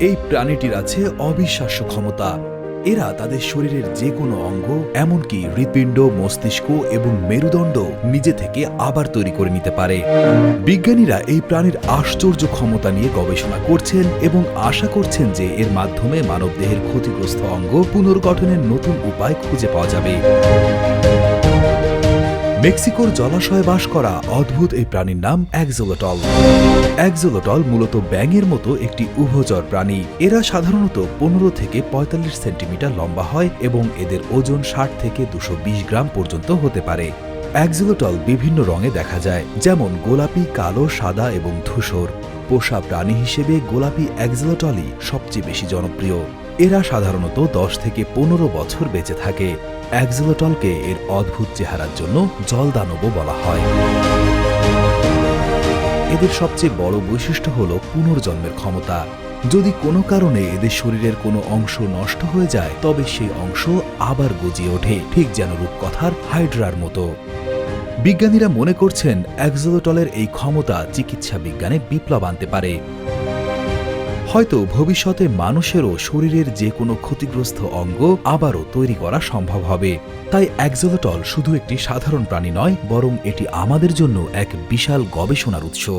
এই প্রাণীটির আছে অবিশ্বাস্য ক্ষমতা। এরা তাদের শরীরের যে কোনো অঙ্গ, এমনকি হৃৎপিণ্ড, মস্তিষ্ক এবং মেরুদণ্ড নিজে থেকে আবার তৈরি করে নিতে পারে। বিজ্ঞানীরা এই প্রাণীর আশ্চর্য ক্ষমতা নিয়ে গবেষণা করছেন এবং আশা করছেন যে এর মাধ্যমে মানবদেহের ক্ষতিগ্রস্ত অঙ্গ পুনর্গঠনের নতুন উপায় খুঁজে পাওয়া যাবে। মেক্সিকোর জলাশয়ে বাস করা অদ্ভুত এই প্রাণীর নাম অ্যাক্সোলোটল। অ্যাক্সোলোটল মূলত ব্যাঙের মতো একটি উভচর প্রাণী। এরা সাধারণত পনেরো থেকে পঁয়তাল্লিশ সেন্টিমিটার লম্বা হয় এবং এদের ওজন ষাট থেকে দুশো গ্রাম পর্যন্ত হতে পারে। অ্যাক্সোলোটল বিভিন্ন রঙে দেখা যায়, যেমন গোলাপি, কালো, সাদা এবং ধূসর। পোষা প্রাণী হিসেবে গোলাপি অ্যাক্সোলোটলই সবচেয়ে বেশি জনপ্রিয়। এরা সাধারণত দশ থেকে পনেরো বছর বেঁচে থাকে। অ্যাক্সোলোটলকে এর অদ্ভুত চেহারার জন্য জলদানবও বলা হয়। এদের সবচেয়ে বড় বৈশিষ্ট্য হল পুনর্জন্মের ক্ষমতা। যদি কোনো কারণে এদের শরীরের কোনো অংশ নষ্ট হয়ে যায়, তবে সেই অংশ আবার গজিয়ে ওঠে, ঠিক যেন রূপকথার হাইড্রার মতো। বিজ্ঞানীরা মনে করছেন অ্যাক্সোলোটলের এই ক্ষমতা চিকিৎসা বিজ্ঞানে বিপ্লব আনতে পারে। হয়তো ভবিষ্যতে মানুষেরও শরীরের যে কোনো ক্ষতিগ্রস্ত অঙ্গ আবারও তৈরি করা সম্ভব হবে। তাই অ্যাক্সোলোটল শুধু একটি সাধারণ প্রাণী নয়, বরং এটি আমাদের জন্য এক বিশাল গবেষণার উৎস।